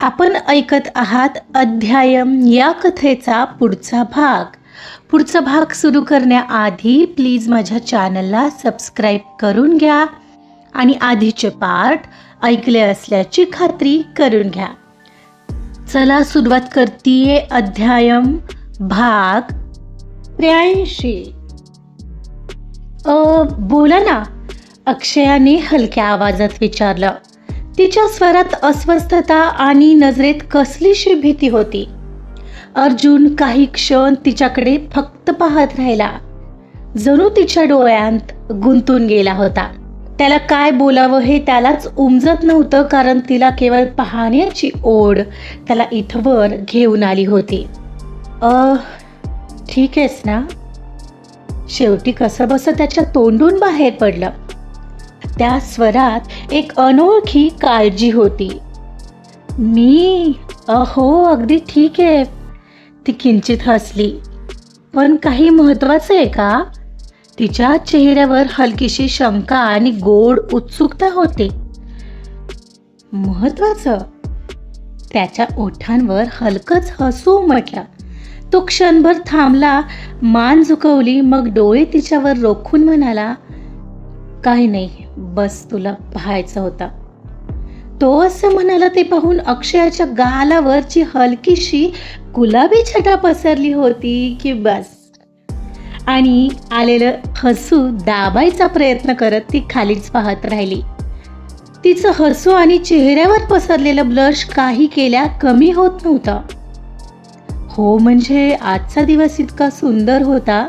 आपण ऐकत आहात अध्यायम या कथेचा पुढचा भाग. पुढचा भाग सुरू करण्याआधी प्लीज माझ्या चॅनलला सबस्क्राईब करून घ्या आणि आधीचे पार्ट ऐकले असल्याची खात्री करून घ्या. चला सुरुवात करतीये अध्यायम भाग त्र्याऐंशी. बोला ना. अक्षयाने हलक्या आवाजात विचारलं तिच्या स्वरात अस्वस्थता आणि नजरेत कसलीशी भीती होती. अर्जुन काही क्षण तिच्याकडे फक्त पाहत राहिला. जणू तिच्या डोळ्यांत गुंतून गेला होता. त्याला काय बोलावं हे त्यालाच उमजत नव्हतं कारण तिला केवळ पाहण्याची ओढ त्याला इथवर घेऊन आली होती. अ ठीक आहेस ना? शेवटी कसं बसं त्याच्या तोंडून बाहेर पडलं. त्या स्वरात एक अनोळखी काळजी होती. मी? अहो अगदी ठीक आहे. ती किंचित हसली. पण काही महत्वाचं आहे का? तिच्या चेहऱ्यावर हलकीशी शंका आणि गोड उत्सुकता होते. महत्वाचं त्याच्या ओठांवर हलकच हसू म्हटलं. तो क्षणभर थांबला मान झुकवली मग डोळे तिच्यावर रोखून म्हणाला काही नाही बस तुला पाहायचं होता. तो असं म्हणाला ते पाहून अक्षयाच्या गालावरची हलकीशी गुलाबी छटा पसरली होती की बस. आणि आलेलं हसू दाबायचा प्रयत्न करत ती खालीच पाहत राहिली. तिचं हसू आणि चेहऱ्यावर पसरलेलं ब्लश काही केल्या कमी होत नव्हतं. हो म्हणजे आजचा दिवस इतका सुंदर होता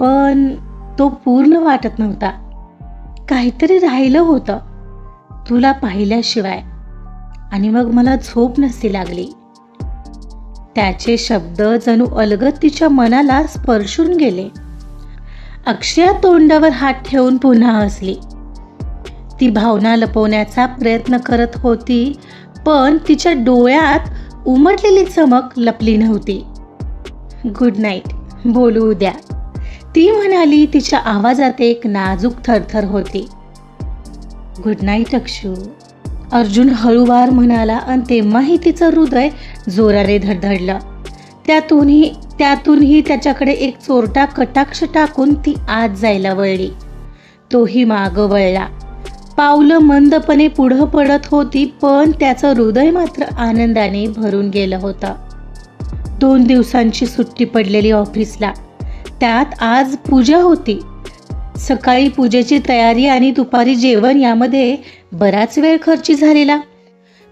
पण तो पूर्ण वाटत नव्हता. काहीतरी राहिलं होतं. तुला पाहिल्याशिवाय. आणि मग मला झोप नसती लागली. त्याचे शब्द जणू अलगत तिच्या मनाला स्पर्शून गेले. अक्षया तोंडावर हात ठेवून पुन्हा हसली. ती भावना लपवण्याचा प्रयत्न करत होती पण तिच्या डोळ्यात उमटलेली चमक लपली नव्हती. Good night. बोलू उद्या. ती म्हणाली तिच्या आवाजात एक नाजूक थरथर होती. Good night Akshu. अर्जुन हळूवार म्हणाला आणि तेव्हाही तिचं हृदय जोराने धडधडलं. त्यातूनही त्यातूनही त्याच्याकडे एक चोरटा कटाक्ष टाकून ती आत जायला वळली. तोही मागं वळला. पावलं मंदपणे पुढं पडत होती पण त्याचं हृदय मात्र आनंदाने भरून गेलं होतं. दोन दिवसांची सुट्टी पडलेली ऑफिसला. त्यात आज पूजा होती. सकाळी पूजेची तयारी आणि दुपारी जेवण यामध्ये बराच वेळ खर्ची झालेला.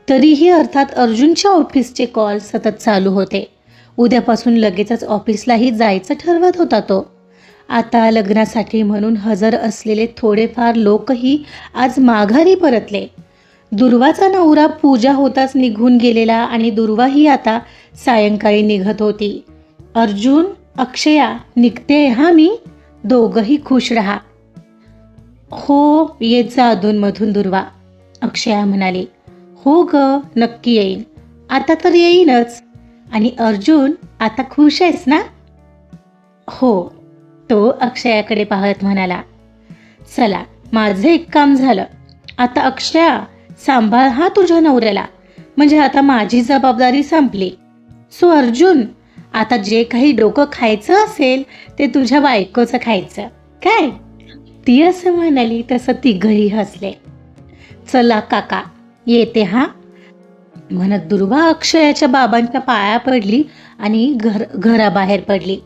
तरीही अर्थात अर्जुनच्या ऑफिसचे कॉल सतत चालू होते. उद्यापासून लगेचच ऑफिसलाही जायचं ठरवत होता तो. आता लग्नासाठी म्हणून हजर असलेले थोडेफार लोकही आज माघारी परतले. दुर्वाचा नवरा पूजा होताच निघून गेलेला आणि दुर्वाही आता सायंकाळी निघत होती. अर्जुन अक्षया निघते हा मी. दोघंही खुश रहा. हो येत जा अधूनमधून दुर्वा. अक्षया म्हणाली हो ग नक्की येईन. आता तर येईनच. आणि अर्जुन आता खुश आहेस ना? हो तो अक्षयाकडे पाहत म्हणाला चला माझं एक काम झालं. आता अक्षया सांभाळ हा तुझ्या नवऱ्याला. म्हणजे आता माझी जबाबदारी संपली. सो अर्जुन आता जे काही डोकं खायचं असेल ते तुझ्या बायकोचं खायचं. काय? ती असं म्हणाली तसं तिघही हसले. चला काका येते हा. म्हणत दुर्वा अक्षयाच्या बाबांच्या पाया पडली आणि घर घराबाहेर पडली.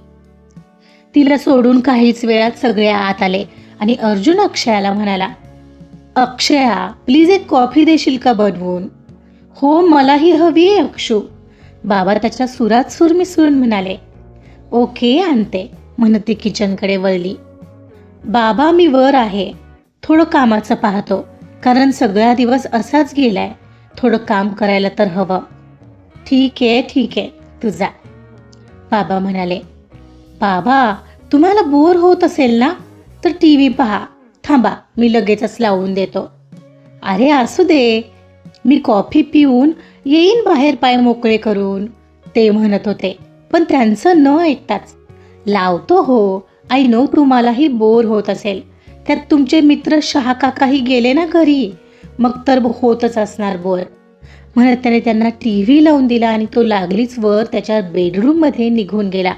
तिला सोडून काहीच वेळात सगळे आत आले आणि अर्जुन अक्षयाला म्हणाला अक्षया प्लीज एक कॉफी देशील का बनवून? हो मलाही हवी आहे अक्षू. बाबा त्याच्या सुरात सूर मिसळून म्हणाले ओके आणते म्हणत ती किचनकडे वळली. बाबा मी वर आहे. थोडं कामाचं पाहतो कारण सगळा दिवस असाच गेलाय. थोडं काम करायला तर हवं. ठीक आहे ठीक आहे तुझा बाबा म्हणाले बाबा तुम्हाला बोर होत असेल ना तर टी व्ही पहा. थांबा मी लगेचच लावून देतो. अरे असू दे. मी कॉफी पिऊन येईन बाहेर पाय मोकळे करून ते म्हणत होते. पण त्यांचं न ऐकताच लावतो हो आय नो तुम्हालाही बोर होत असेल. त्यात तुमचे मित्र शहाकाकाही गेले ना घरी? मग तर होतच असणार बोर. म्हणत त्याने त्यांना टी व्ही लावून दिला आणि तो लागलीच वर त्याच्या बेडरूममध्ये निघून गेला.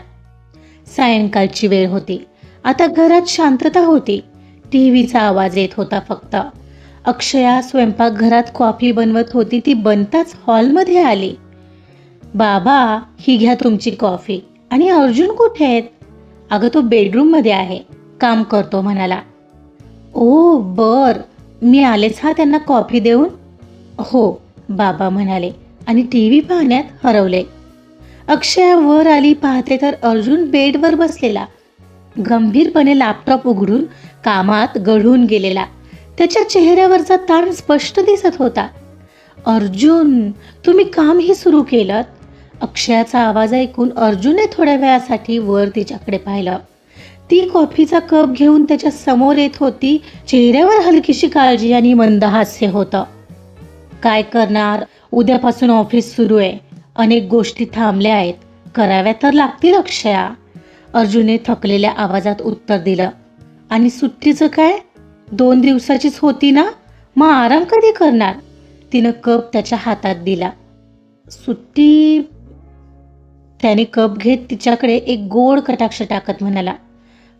सायंकाळची वेळ होती. आता घरात शांतता होती. टी व्हीचा आवाज येत होता फक्त. अक्षया स्वयंपाकघरात कॉफी बनवत होती ती बनताच हॉलमध्ये आली. बाबा ही घ्या तुमची कॉफी. आणि अर्जुन कुठे आहेत? अगं तो बेडरूममध्ये आहे. काम करतो म्हणाला. ओ बर. मी आलेच हा त्यांना कॉफी देऊन. हो बाबा म्हणाले आणि टी व्ही पाहण्यात हरवले. अक्षया वर आली पाहते तर अर्जुन बेडवर बसलेला. गंभीरपणे लॅपटॉप उघडून कामात गढून गेलेला. त्याच्या चेहऱ्यावरचा ताण स्पष्ट दिसत होता. अर्जुन तुम्ही कामही सुरू केलं अक्षयाचा आवाज ऐकून अर्जुनने थोड्या वेळासाठी वर तिच्याकडे पाहिलं. ती कॉफीचा कप घेऊन त्याच्यासमोर येत होती. चेहऱ्यावर हलकीशी काळजी आणि मंद हास्य होतं. काय करणार? उद्यापासून ऑफिस सुरू आहे. अनेक गोष्टी थांबल्या आहेत. कराव्या तर लागतील अक्षया. अर्जुनने थकलेल्या आवाजात उत्तर दिलं. आणि सुट्टीचं काय? दोन दिवसाचीच होती ना? मग आराम कधी करणार? तिनं कप त्याच्या हातात दिला. सुट्टी? त्याने कप घेत तिच्याकडे एक गोड कटाक्ष टाकत म्हणाला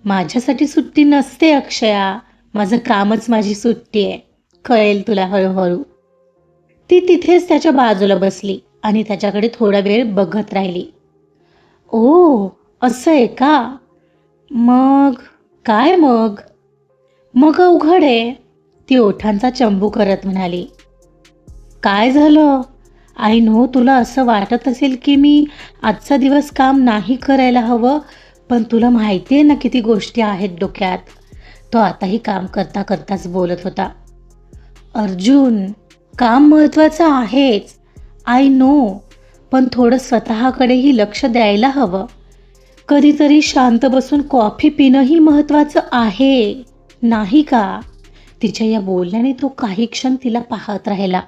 माझ्यासाठी सुट्टी नसते अक्षया. माझं कामच माझी सुट्टी आहे. कळेल तुला हळूहळू. ती तिथेच त्याच्या बाजूला बसली आणि त्याच्याकडे थोडा वेळ बघत राहिली. ओ असं आहे का? मग? काय मग? मग अवघड आहे. ती ओठांचा चंबू करत म्हणाली काय झालं? आय नो तुला असं वाटत असेल की मी आजचा दिवस काम नाही करायला हवं पण तुला माहिती आहे ना किती गोष्टी आहेत डोक्यात. तो आताही काम करता करताच बोलत होता अर्जुन काम महत्त्वाचं आहेच आय नो पण थोडं स्वतःकडेही लक्ष द्यायला हवं. कधीतरी शांत बसून कॉफी पिणंही महत्त्वाचं आहे. नाही का? तिच्या या बोलण्याने तो काही क्षण तिला पाहत राहिला.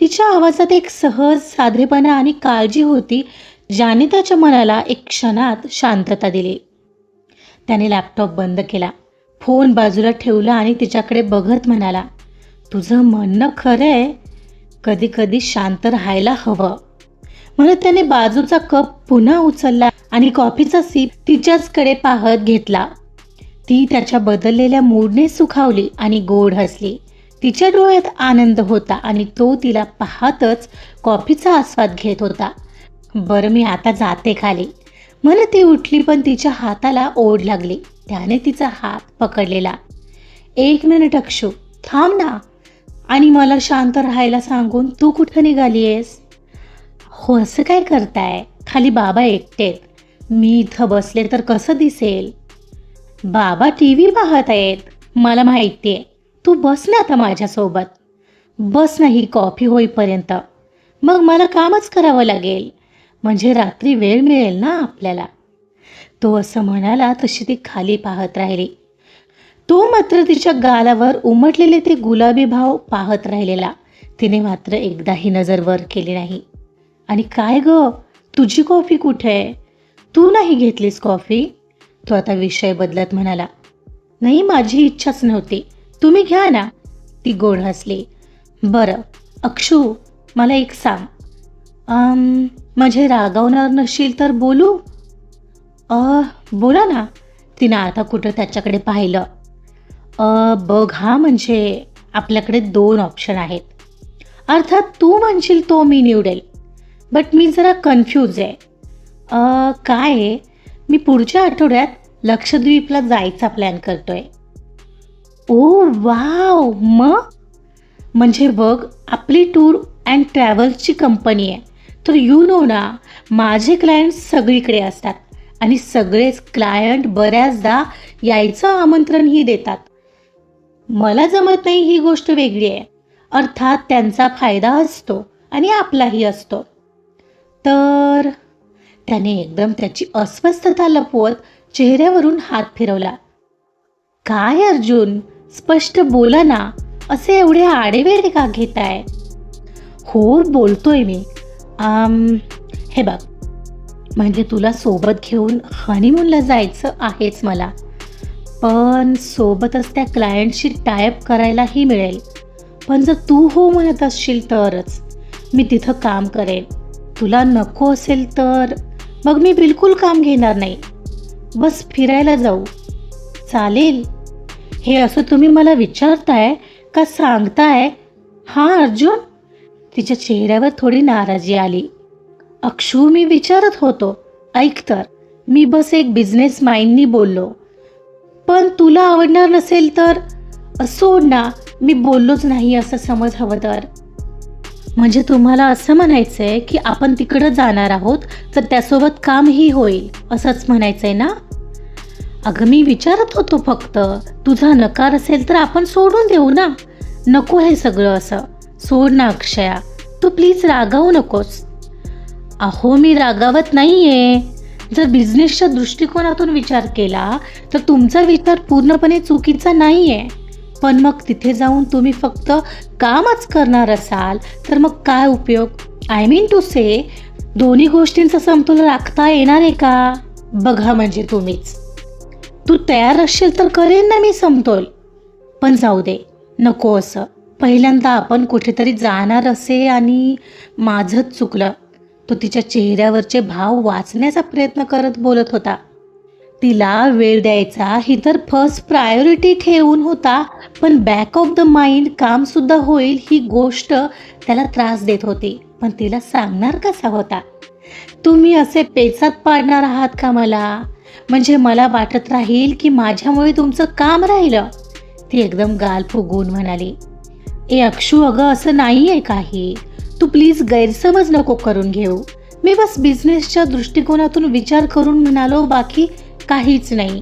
तिच्या आवाजात एक सहज साधेपणा आणि काळजी होती ज्याने त्याच्या मनाला एक क्षणात शांतता दिली. त्याने लॅपटॉप बंद केला. फोन बाजूला ठेवला आणि तिच्याकडे बघत म्हणाला तुझं म्हणणं खरं आहे कधी कधी शांत राहायला हवं. म्हणून त्याने बाजूचा कप पुन्हा उचलला आणि कॉफीचा सीप तिच्याचकडे पाहत घेतला. ती त्याच्या बदललेल्या मूडने सुखावली आणि गोड हसली. तिच्या डोळ्यात आनंद होता आणि तो तिला पाहतच कॉफीचा आस्वाद घेत होता. बरं मी आता जाते खाली. मला ती उठली पण तिच्या हाताला ओढ लागली. त्याने तिचा हात पकडलेला. एक मिनिट अक्षू. थांब ना. आणि मला शांत राहायला सांगून तू कुठं निघाली आहेस हो असं काय करताय? खाली बाबा एकटेत. मी इथं बसले तर कसं दिसेल? बाबा टी व्ही पाहत आहेत. मला माहिती आहे तू बस ना आता माझ्यासोबत. बस ना ही कॉफी होईपर्यंत. मग मला कामच करावं लागेल. म्हणजे रात्री वेळ मिळेल ना आपल्याला. तो असं म्हणाला तशी ती खाली पाहत राहिली. तो मात्र तिच्या गालावर उमटलेले ते गुलाबी भाव पाहत राहिलेला. तिने मात्र एकदाही नजर वर केली नाही. आणि काय ग तुझी कॉफी कुठे? आहे तू नाही घेतलीस कॉफी? तो आता विषय बदलत म्हणाला नाही माझी इच्छाच नव्हती. तुम्ही घ्या ना. ती गोड हसली. बरं अक्षू मला एक सांग. माझे रागावणार नसशील तर बोलू? अ बोला ना. तिनं आता कुठं त्याच्याकडे पाहिलं. अ बघ हा म्हणजे आपल्याकडे दोन ऑप्शन आहेत. अर्थात तू म्हणशील तो मी निवडेल. बट मी जरा कन्फ्यूज आहे. काय आहे? मी पुढच्या आठवड्यात लक्षद्वीपला जायचा प्लॅन करतोय. Oh wow! मग? म्हणजे बघ आपली टूर अँड ट्रॅव्हल्सची कंपनी आहे. तर यू नो ना माझे क्लायंट सगळीकडे असतात आणि सगळेच क्लायंट बऱ्याचदा यायचं आमंत्रणही देतात. मला जमत नाही ही गोष्ट वेगळी आहे. अर्थात त्यांचा फायदा असतो आणि आपलाही असतो. तर त्याने एकदम त्याची अस्वस्थता लपवत चेहऱ्यावरून हात फिरवला. काय अर्जुन? स्पष्ट बोला ना असे एवढे आडेवेडे का घेताय? हो बोलतोय मी. आम, हे बघ. म्हणजे तुला सोबत घेऊन हनीमूनला जायचं आहेच मला. पण सोबतच त्या क्लायंटशी टायअप करायलाही मिळेल. पण जर तू हो म्हणत असशील तरच. मी तिथं काम करेन. तुला नको असेल तर मग मी बिलकुल काम घेणार नाही. बस फिरायला जाऊ. चालेल. हे असं तुम्ही मला विचारताय का सांगताय? हां अर्जुन? तिच्या चेहऱ्यावर थोडी नाराजी आली. अक्षू मी विचारत होतो. ऐक तर मी बस एक बिझनेस माइंडनी बोललो. पण तुला आवडणार नसेल तर? सोड ना मी बोललोच नाही असं समज हवं तर. म्हणजे तुम्हाला असं म्हणायचं आहे की आपण तिकडं जाणार आहोत तर त्यासोबत कामही होईल असंच म्हणायचं आहे ना? अगं मी विचारत होतो फक्त तुझा नकार असेल तर आपण सोडून देऊ ना? नको हे सगळं असं. सोड ना अक्षया. तू प्लीज रागावू नकोस. अहो मी रागावत नाही आहे जर बिझनेसच्या दृष्टिकोनातून विचार केला तर तुमचा विचार पूर्णपणे चुकीचा नाही आहे पण मग तिथे जाऊन तुम्ही फक्त कामच करणार असाल तर मग काय उपयोग? आय मीन टू से दोन्ही गोष्टींचं समतोल राखता येणार आहे का? बघा म्हणजे तुम्हीच. तू तयार असशील तर करेन ना मी समतोल. पण जाऊ दे नको असं. पहिल्यांदा आपण कुठेतरी जाणार असे आणि माझंच चुकलं. तो तिच्या चेहऱ्यावरचे भाव वाचण्याचा प्रयत्न करत बोलत होता. तिला वेळ द्यायचा. ही तर फर्स्ट प्रायोरिटी ठेवून होता. पण बॅक ऑफ द माइंड कामसुद्धा होईल ही गोष्ट त्याला त्रास देत होती. पण तिला सांगणार कसा होता? तुम्ही असे पेचात पाडणार आहात का मला? म्हणजे मला वाटत राहील की माझ्यामुळे तुमचं काम राहिलं. ती एकदम गाल फुगून म्हणाली. ए अक्षू अगं असं नाही आहे काही. तू प्लीज गैरसमज नको करून घेऊ. मी बस बिझनेसच्या दृष्टिकोनातून विचार करून म्हणालो बाकी काहीच नाही.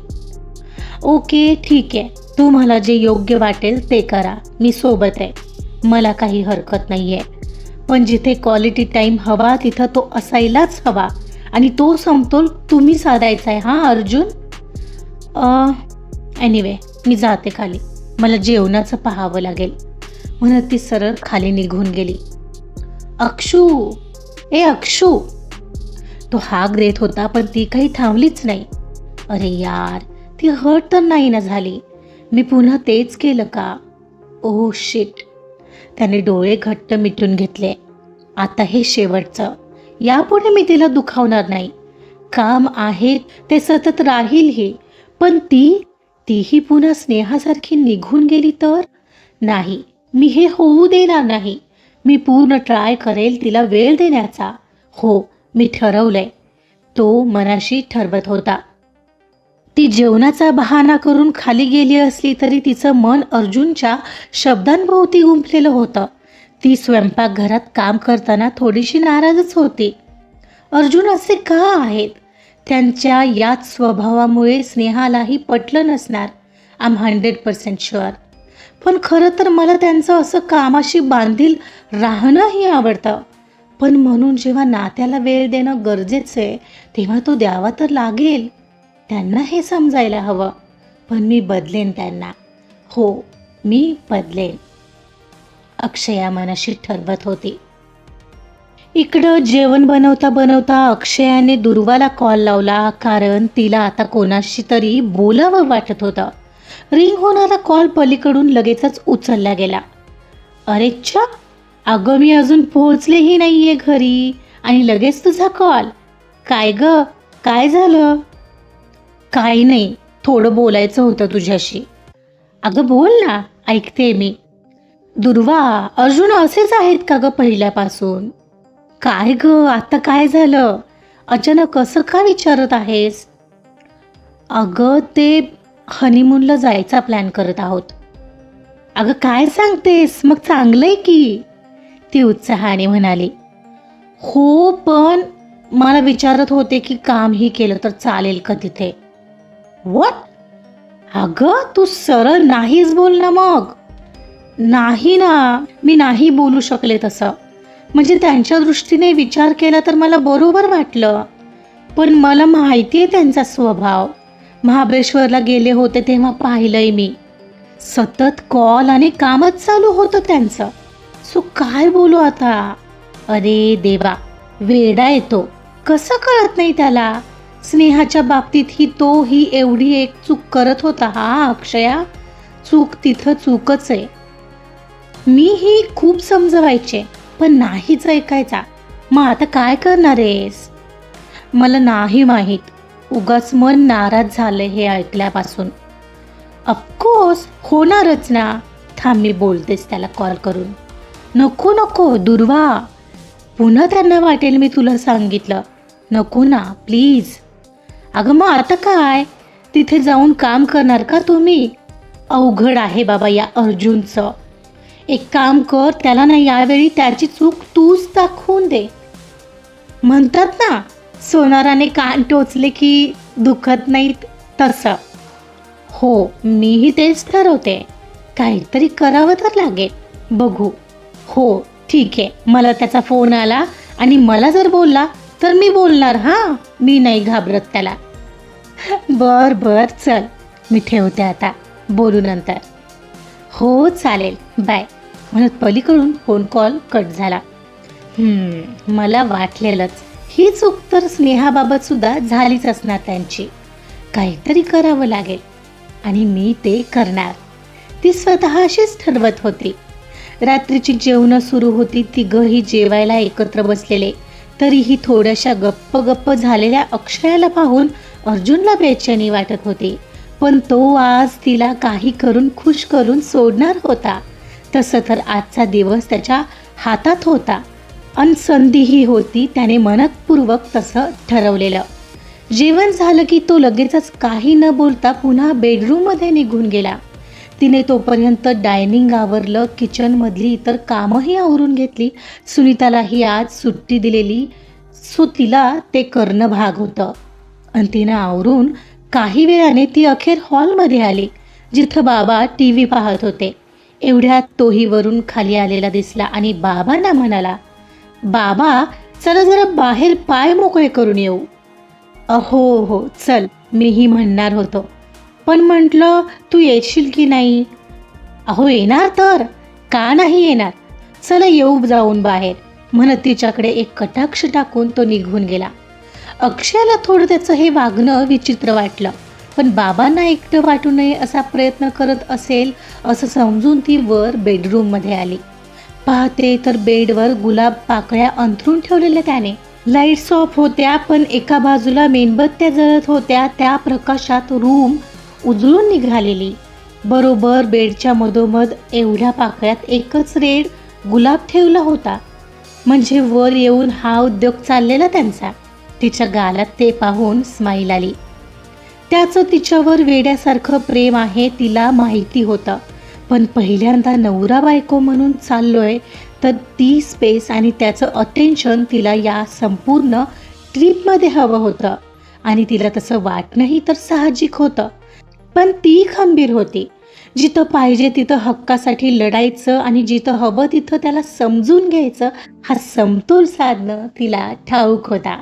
ओके ठीक आहे. तुम्हाला जे योग्य वाटेल ते करा. मी सोबत आहे. मला काही हरकत नाही आहे पण जिथे क्वालिटी टाईम हवा तिथं तो असायलाच हवा. आणि तो समतोल तुम्ही साधायचा आहे हां अर्जुन? एनिवे मी जाते खाली. मला जेवणाचं पाहावं लागेल. म्हणत ती सरळ खाली निघून गेली. अक्षू! ए अक्षू! तो हाक देत होता पण ती काही थांबलीच नाही. अरे यार ती हट तर नाही ना झाली. मी पुन्हा तेच केलं का? Oh ओ शिट त्याने डोळे घट्ट मिटून घेतले. आता हे शेवटचं. यापुढे मी तिला दुखावणार नाही. काम आहे ते सतत राहीलही पण ती तीही पुन्हा स्नेहासारखी निघून गेली तर? नाही मी हे होऊ देणार नाही. मी पूर्ण ट्राय करेल तिला वेळ देण्याचा. हो मी ठरवलंय. तो मनाशी ठरवत होता. ती जेवणाचा बहाणा करून खाली गेली असली तरी तिचं मन अर्जुनच्या शब्दांभोवती गुंफलेलं होतं. ती स्वयंपाकघरात काम करताना थोडीशी नाराजच होती. अर्जुन असे का आहेत? त्यांच्या याच स्वभावामुळे स्नेहालाही पटलं नसणार. आम हंड्रेड पर्सेंट शुअर पण खरं तर मला त्यांचं असं कामाशी बांधील राहणंही आवडतं. पण म्हणून जेव्हा नात्याला वेळ देणं गरजेचं आहे तेव्हा तो द्यावा तर लागेल. त्यांना हे समजायला हवं. पण मी बदलेन त्यांना. हो मी बदलेन. अक्षया मनाशी ठरवत होती. इकडं जेवण बनवता बनवता अक्षयाने दुर्वाला कॉल लावला कारण तिला आता कोणाशी तरी बोलावं वाटत होतं. रिंग होणारा कॉल पलीकडून लगेचच उचलला गेला. अरे च्या अगं मी अजून पोहोचलेही नाही आहे घरी आणि लगेच तुझा कॉल काय ग? काय झालं? काही नाही थोडं बोलायचं होतं तुझ्याशी. अगं बोल ना ऐकते मी. दुर्वा अर्जुन असेच आहेत का ग पहिल्यापासून? काय ग आता काय झालं? अचानक असं का विचारत आहेस? अगं ते हनीमूनला जायचा प्लॅन करत आहोत. अगं काय सांगतेस? मग चांगलंय की ती उत्साहाने म्हणाली. हो पण मला विचारत होते की कामही केलं तर चालेल का तिथे? वॉट अगं तू सरळ नाहीच बोल ना मग. नाही ना मी नाही बोलू शकले तसं. म्हणजे त्यांच्या दृष्टीने विचार केला तर मला बरोबर वाटलं. पण मला माहिती आहे त्यांचा स्वभाव. महाबळेश्वरला गेले होते तेव्हा पाहिलंय मी. सतत कॉल आणि कामच चालू होतं त्यांचं. सो काय बोलू आता? अरे देवा वेडा येतो. कसं कळत नाही त्याला? स्नेहाच्या बाबतीत ही तो ही एवढी एक चूक करत होता हा अक्षया? चूक तिथं चूकच आहे. मी ही खूप समजवायचे पण नाहीच ऐकायचा. मग आता काय करणार आहेस? मला नाही माहीत. उगाच मन नाराज झालं हे ऐकल्यापासून. अफकोर्स होणारच ना. थांब मी बोलतेस त्याला कॉल करून. नको नको दुर्वा. पुन्हा त्यांना वाटेल मी तुला सांगितलं. नको ना प्लीज. अगं मग आता काय? तिथे जाऊन काम करणार का तुम्ही? अवघड आहे बाबा या अर्जुनचं. एक काम कर त्याला ना यावेळी त्याची चूक तूच दाखवून दे. म्हणतात ना सोनाराने कान टोचले की दुखत नाहीत तसं. हो मीही तेच ठरवते. काहीतरी करावं तर लागेल. बघू. हो ठीक आहे. मला त्याचा फोन आला आणि मला जर बोलला तर मी बोलणार हां? मी नाही घाबरत त्याला. बर बर चल. मी ठेवते आता. बोलू नंतर. हो चालेल. बाय. म्हणत पलीकडून फोन कॉल कट झाला. मला वाटलेलंच. ही चूक तर स्नेहाबाबत सुद्धा झालीच असणार त्यांची. काहीतरी करावं लागेल. आणि मी ते करणार. ती स्वतःशीच ठरवत होती. रात्रीची जेवणं सुरू होती तिघंही जेवायला एकत्र बसलेले. तरीही थोड्याशा गप्प गप्प झालेल्या अक्षयाला पाहून अर्जुनला बेचैनी वाटत होती. पण तो आज तिला काही करून खुश करून सोडणार होता. तसं तर आजचा दिवस त्याच्या हातात होता. अन संधीही होती त्याने मनपूर्वक तसं ठरवलेलं. जेवण झालं की तो लगेचच काही न बोलता पुन्हा बेडरूममध्ये निघून गेला. तिने तोपर्यंत डायनिंग आवरलं किचनमधली इतर कामंही आवरून घेतली. सुनीतालाही आज सुट्टी दिलेली. सो तिला ते करणं भाग होतं. आणि तिनं आवरून काही वेळाने ती अखेर हॉलमध्ये आली जिथं बाबा टी व्ही पाहत होते. एवढ्यात तोही वरून खाली आलेला दिसला आणि बाबांना म्हणाला बाबा चला जरा बाहेर पाय मोकळे करून येऊ. अहो हो चल मीही म्हणणार होतो. पण म्हटलं तू येशील की नाही? अहो येणार तर. का नाही येणार? चला येऊ जाऊन बाहेर. म्हणत तिच्याकडे एक कटाक्ष टाकून तो निघून गेला. अक्षयाला थोडं त्याचं हे वागणं विचित्र वाटलं. पण बाबांना एकटं वाटू नये असा प्रयत्न करत असेल असं समजून ती वर बेडरूममध्ये आली. पाहते तर बेडवर गुलाब पाकळ्या अंथरून ठेवलेल्या त्याने. लाईट्स ऑफ होत्या पण एका बाजूला मेणबत्त्या जळत होत्या. त्या प्रकाशात रूम उजळून निघालेली. बरोबर बेडच्या मधोमध एवढ्या पाकळ्यात एकच रेड गुलाब ठेवला होता. म्हणजे वर येऊन हा उद्योग चाललेला त्यांचा. तिच्या गालात ते पाहून स्माईल आली. त्याचं तिच्यावर वेड्यासारखं प्रेम आहे तिला माहिती होतं. पण पहिल्यांदा नवरा बायको म्हणून चाललोय तर ती स्पेस आणि त्याचं अटेन्शन तिला या संपूर्ण ट्रीपमध्ये हवं होतं. आणि तिला तसं वाटणंही तर साहजिक होतं. पण ती खंबीर होती. जिथं पाहिजे तिथं हक्कासाठी लढायचं आणि जिथं हवं तिथं त्याला समजून घ्यायचं हा समतोल साधणं तिला ठाऊक होता.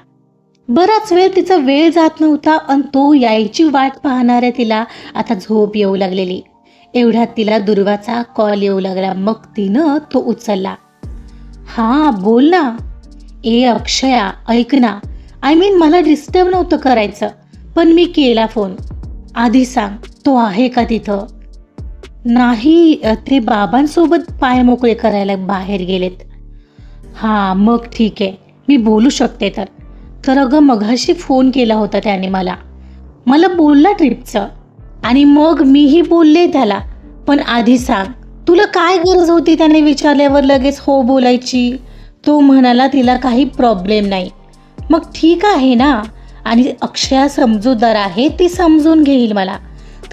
बराच वेळ तिचा वेळ जात नव्हता आणि तो यायची वाट पाहणाऱ्या तिला आता झोप येऊ लागलेली. एवढ्यात तिला दुर्वाचा कॉल येऊ लागला. मग तिनं तो उचलला. हां बोल ना. ए अक्षया ऐक ना. आय मीन मला डिस्टर्ब नव्हतं करायचं पण मी केला फोन आधी सांग तो आहे का तिथं? नाही ते बाबांसोबत पाय मोकळे करायला बाहेर गेलेत. हां मग ठीक आहे. मी बोलू शकते तर. तर अगं मघाशी फोन केला होता त्याने मला. मला बोलला ट्रिपचं. आणि मग मीही बोलले त्याला. पण आधी सांग तुला काय गरज होती त्याने विचारल्यावर लगेच हो बोलायची? तो म्हणाला तिला काही प्रॉब्लेम नाही. मग ठीक आहे ना? आणि अक्षया समजूतदार आहे ती समजून घेईल मला.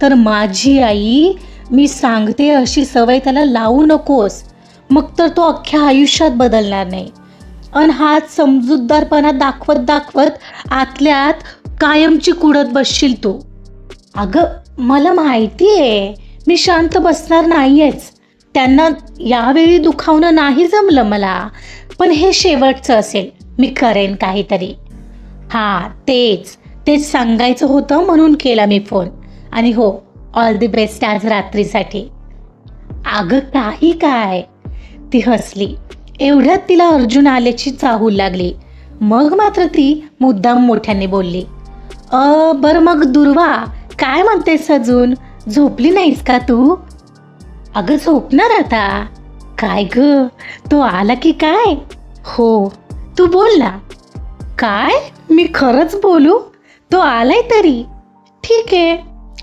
तर माझी आई मी सांगते अशी सवय त्याला लावू नकोस. मग तर तो अख्ख्या आयुष्यात बदलणार नाही. अन हात समजूतदारपणा दाखवत दाखवत आतल्यात कायमची कुडत बसशील तू. अगं मला माहिती आहे मी शांत बसणार नाहीयेच. त्यांना यावेळी दुखावणं नाही जमलं मला पण हे शेवटचं असेल. मी करेन काहीतरी. हां तेच. तेच सांगायचं होतं म्हणून केला मी फोन. आणि हो ऑल दी बेस्ट आज रात्रीसाठी. अगं काही काय? ती हसली. एवढ्यात तिला अर्जुन आल्याची चाहूल लागली. मग मात्र ती मुद्दाम मोठ्याने बोलली. अ बर मग दुर्वा काय म्हणतेस अजून? झोपली नाहीस का तू? अगं झोपणार आता. काय ग? तो आला की काय? हो. तू बोल ना. काय? मी खरंच बोलू? तो आलाय तरी? ठीक. आहे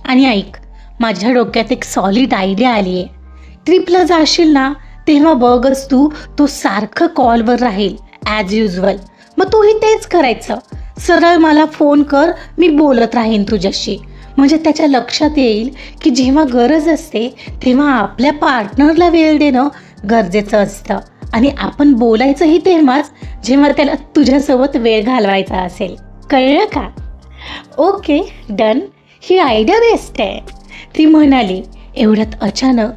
आणि ऐक माझ्या डोक्यात एक सॉलिड आयडिया आली आहे ट्रिपला जाशील ना तेव्हा बघच तू तो सारखं कॉलवर राहील ॲज युजल मग तूही तेच करायचं. सरळ मला फोन कर मी बोलत राहीन तुझ्याशी. म्हणजे त्याच्या लक्षात येईल की जेव्हा गरज असते तेव्हा आपल्या पार्टनरला वेळ देणं गरजेचं असतं. आणि आपण बोलायचंही तेव्हाच जेव्हा त्याला तुझ्यासोबत वेळ घालवायचा असेल. कळलं का? Okay done. ही आयडिया बेस्ट आहे. ती म्हणाली एवढ्यात अचानक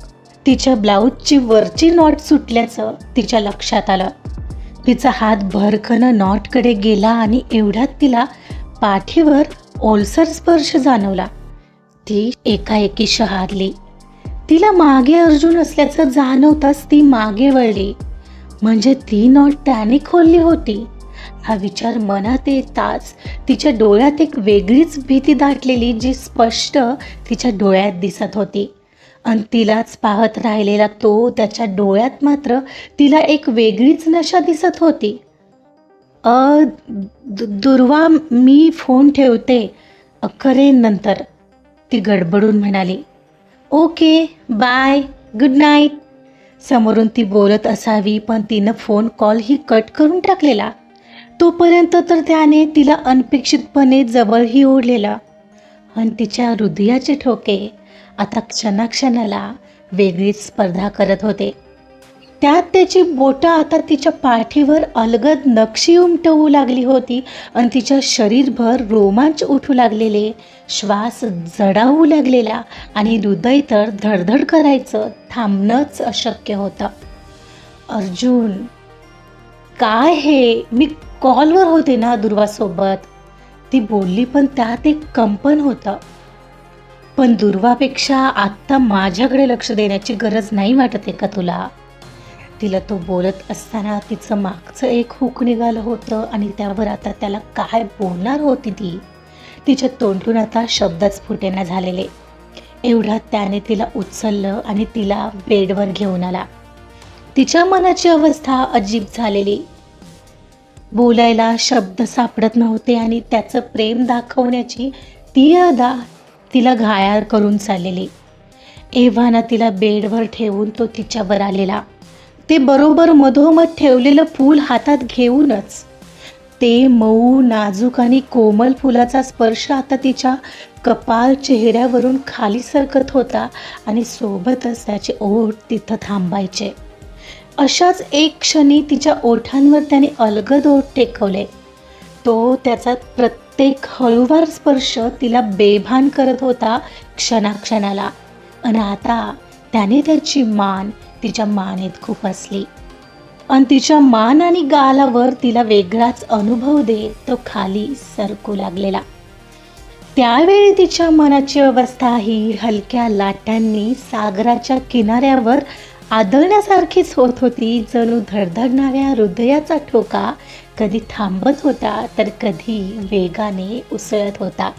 तिच्या ब्लाऊजची वरची नॉट सुटल्याचं तिच्या लक्षात आलं. तिचा हात भरकनं नॉटकडे गेला आणि एवढ्यात तिला पाठीवर ओलसर स्पर्श जाणवला. ती एकाएकी शहारली तिला मागे अर्जुन असल्याचं जाणवताच ती मागे वळली. म्हणजे ती नॉट त्याने खोलली होती. हा विचार मनात येताच तिच्या डोळ्यात एक वेगळीच भीती दाटलेली जी स्पष्ट तिच्या डोळ्यात दिसत होती. आणि तिलाच पाहत राहिलेला तो त्याच्या डोळ्यात मात्र तिला एक वेगळीच नशा दिसत होती. अ दु- दुर्वा मी फोन ठेवते. अ, करेन नंतर ती गडबडून म्हणाली. Okay bye good night. समोरून ती बोलत असावी पण तिनं फोन कॉलही कट करून टाकलेला. तोपर्यंत तर त्याने तिला अनपेक्षितपणे जवळही ओढलेला. आणि तिच्या हृदयाचे ठोके आता क्षणाक्षणाला वेगळीच स्पर्धा करत होते. त्यात त्याची बोटं आता तिच्या पाठीवर अलगद नक्षी उमटवू लागली होती आणि तिच्या शरीरभर रोमांच उठू लागलेले. श्वास जडावू लागलेला आणि हृदय तर धडधड करायचं थांबणंच अशक्य होतं. अर्जुन काय हे? मी कॉलवर होते ना दुर्वासोबत. ती बोलली पण त्यात एक कंपन होतं. पण दुर्वापेक्षा आत्ता माझ्याकडे लक्ष देण्याची गरज नाही वाटत आहे का तुला? तिला तो बोलत असताना तिचं मागचं एक हुक निघालं होतं आणि त्यावर आता त्याला काय बोलणार होती ती? तिच्या तोंडून आता शब्दच फुटेना झालेले. एवढ्यात त्याने तिला उचललं आणि तिला बेडवर घेऊन आला. तिच्या मनाची अवस्था अजीब झालेली. बोलायला शब्द सापडत नव्हते आणि त्याचं प्रेम दाखवण्याची ती अदा तिला घायाळ करून चाललेली. एव्हाना तिला बेडवर ठेवून तो तिच्यावर आलेला. ते बरोबर मधोमध ठेवलेलं फूल हातात घेऊनच ते मऊ नाजूक आणि कोमल फुलाचा स्पर्श आता तिच्या कपाल चेहऱ्यावरून खाली सरकत होता आणि सोबतच त्याचे ओठ तिथं थांबायचे. अशाच एक क्षणी तिच्या ओठांवर त्याने अलगद ओठ टेकवले. तो त्याचा प्रत्येक हळूवार स्पर्श तिला बेभान करत होता क्षणाक्षणाला. आणि आता त्याने त्याची मान तिच्या मानेत खूप असली. आणि तिच्या मान आणि गालावर तिला वेगळाच अनुभव देत तो खाली सरकू लागलेला. त्यावेळी तिच्या मनाची अवस्था ही हलक्या लाटांनी सागराच्या किनाऱ्यावर आदळण्यासारखीच होत होती. जणू धडधडणाऱ्या हृदयाचा ठोका कधी थांबत होता तर कधी वेगाने उसळत होता.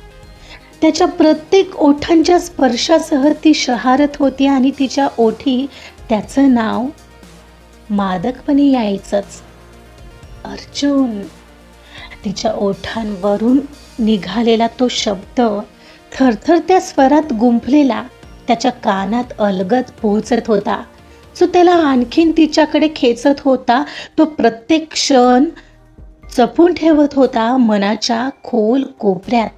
त्याच्या प्रत्येक ओठांच्या स्पर्शासह ती शहारत होती आणि तिच्या ओठी त्याचं नाव मादकपणे यायचंच. अर्जुन तिच्या ओठांवरून निघालेला तो शब्द थरथरत्या स्वरात गुंफलेला त्याच्या कानात अलगद पोहोचत होता. जो त्याला आणखीन तिच्याकडे खेचत होता तो प्रत्येक क्षण जपून ठेवत होता मनाच्या खोल कोपऱ्यात.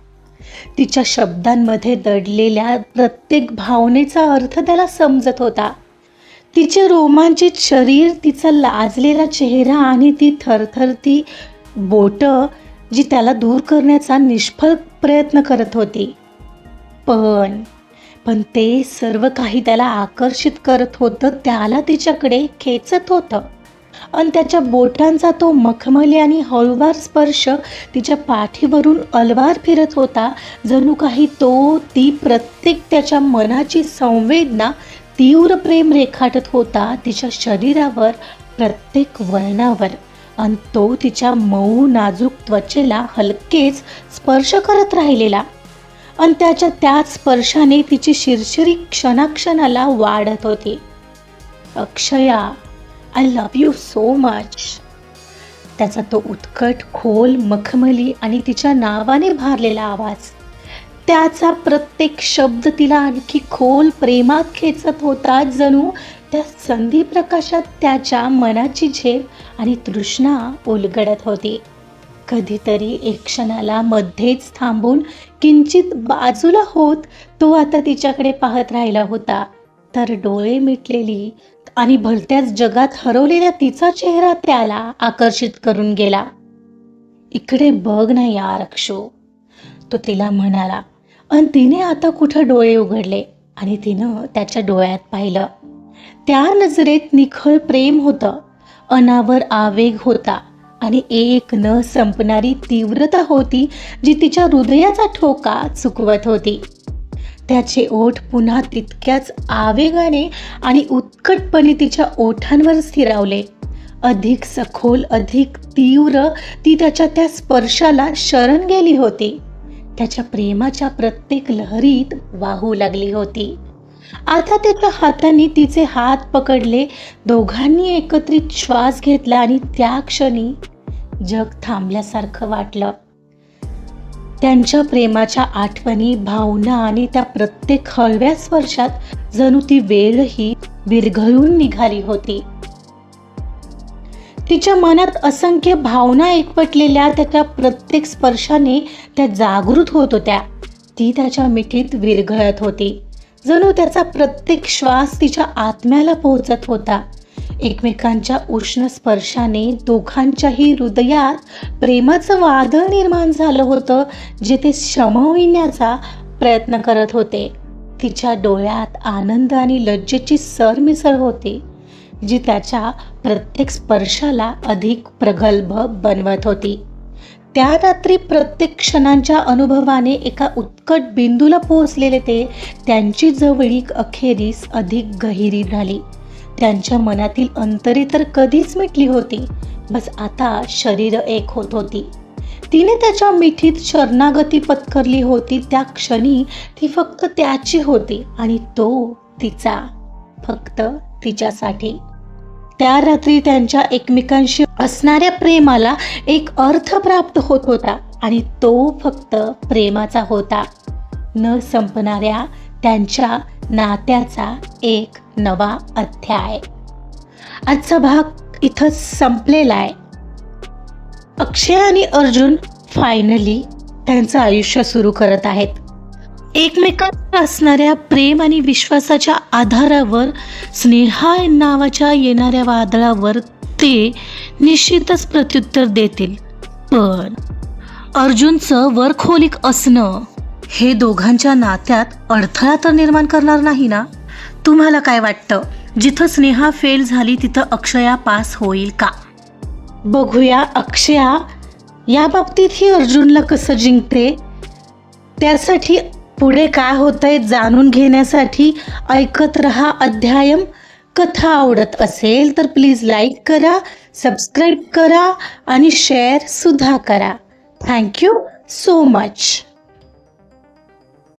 तिच्या शब्दांमध्ये दडलेल्या प्रत्येक भावनेचा अर्थ त्याला समजत होता. तिचे रोमांचित शरीर तिचा लाजलेला चेहरा आणि ती थरथरती बोटं जी त्याला दूर करण्याचा निष्फळ प्रयत्न करत होती. पण पण ते सर्व काही त्याला आकर्षित करत होतं त्याला तिच्याकडे खेचत होतं. आणि त्याच्या बोटांचा तो मखमली आणि हळूवार स्पर्श तिच्या पाठीवरून अलवार फिरत होता. जणू काही तो ती प्रत्येक त्याच्या मनाची संवेदना तीव्र प्रेम रेखाटत होता तिच्या शरीरावर प्रत्येक वळणावर. आणि तो तिच्या मऊ नाजूक त्वचेला हलकेच स्पर्श करत राहिलेला. आणि त्याच्या त्याच स्पर्शाने तिची शिरशिरी क्षणाक्षणाला वाढत होती. Akshaya I love you so much त्याचा तो उत्कट खोल मखमली आणि तिच्या नावाने भारलेला आवाज. त्याचा प्रत्येक शब्द तिला आणखी खोल प्रेमात खेचत होता. जणू त्या संधी प्रकाशात त्याच्या मनाची झेप आणि तृष्णा उलगडत होती. कधीतरी एक क्षणाला मध्येच थांबून किंचित बाजूला होत तो आता तिच्याकडे पाहत राहिला होता. तर डोळे मिटलेली आणि भलत्याच जगात हरवलेला तिचा चेहरा त्याला आकर्षित करून गेला. इकडे बघ ना यार अक्षो तो तिला म्हणाला. आणि तिने आता कुठं डोळे उघडले? आणि तिनं त्याच्या डोळ्यात पाहिलं. त्या नजरेत निखळ प्रेम होतं. अनावर आवेग होता. आणि एक न संपणारी तीव्रता होती जी तिच्या हृदयाचा ठोका चुकवत होती. त्याचे ओठ पुन्हा तितक्याच आवेगाने आणि उत्कटपणे तिच्या ओठांवर स्थिरावले. अधिक सखोल अधिक तीव्र ती त्याच्या त्या स्पर्शाला शरण गेली होती. त्याच्या प्रेमाच्या प्रत्येक लहरीत वाहू लागली होती. आता त्याच्या हाताने तिचे हात पकडले दोघांनी एकत्रित श्वास घेतला आणि त्या क्षणी जग थांबल्यासारखं वाटलं. त्यांच्या प्रेमाच्या आठवणी भावना आणि त्या प्रत्येक हळव्या स्पर्शात जणू ती वेळही विरघळून निघाली होती. तिच्या मनात असंख्य भावना एकवटलेल्या त्याच्या प्रत्येक स्पर्शाने त्या जागृत होत होत्या. ती त्याच्या मिठीत विरघळत होती. जणू त्याचा प्रत्येक श्वास तिच्या आत्म्याला पोहोचत होता. एकमेकांच्या उष्ण स्पर्शाने दोघांच्याही हृदयात प्रेमाचं वादळ निर्माण झालं होतं जे ते शमविण्याचा प्रयत्न करत होते. तिच्या डोळ्यात आनंद आणि लज्जेची सरमिसळ होती जी त्याच्या प्रत्येक स्पर्शाला अधिक प्रगल्भ बनवत होती. त्या रात्री प्रत्येक क्षणांच्या अनुभवाने एका उत्कट बिंदूला पोहोचलेले ते त्यांची जवळीक अखेरीस अधिक गहिरी झाली. त्यांच्या मनातील अंतरे तर कधीच मिटली होती बस आता शरीर एक होत होती. तिने त्याच्या मिठीत शरणागती पत्करली होती त्या क्षणी ती फक्त त्याची होती आणि तो तिचा फक्त तिच्यासाठी. त्या रात्री त्यांच्या एकमेकांशी असणाऱ्या प्रेमाला एक अर्थ प्राप्त होत होता आणि तो फक्त प्रेमाचा होता. न संपणाऱ्या त्यांच्या नात्याचा एक नवा अध्याय. आजचा भाग इथं संपलेला आहे. अक्षय आणि अर्जुन फायनली त्यांचं आयुष्य सुरू करत आहेत. एकमेकांवर असणाऱ्या प्रेम आणि विश्वासाच्या आधारावर स्नेहा नावाच्या येणाऱ्या वादळावर ते निश्चितच प्रत्युत्तर देतील. पण अर्जुनचं वरखोलिक असणं हे दोघांच्या नात्यात अडथळा तर निर्माण करणार नाही ना? तुम्हाला काय वाटतं? जिथं स्नेहा फेल झाली तिथं अक्षया पास होईल का? बघूया अक्षया. या बाबतीतही अर्जुनला कसं जिंकते? त्यासाठी पुढे काय होतंय जाणून घेण्यासाठी ऐकत रहा अध्यायम. कथा आवडत असेल तर प्लीज लाईक करा सबस्क्राईब करा आणि शेअर सुद्धा करा. Thank you so much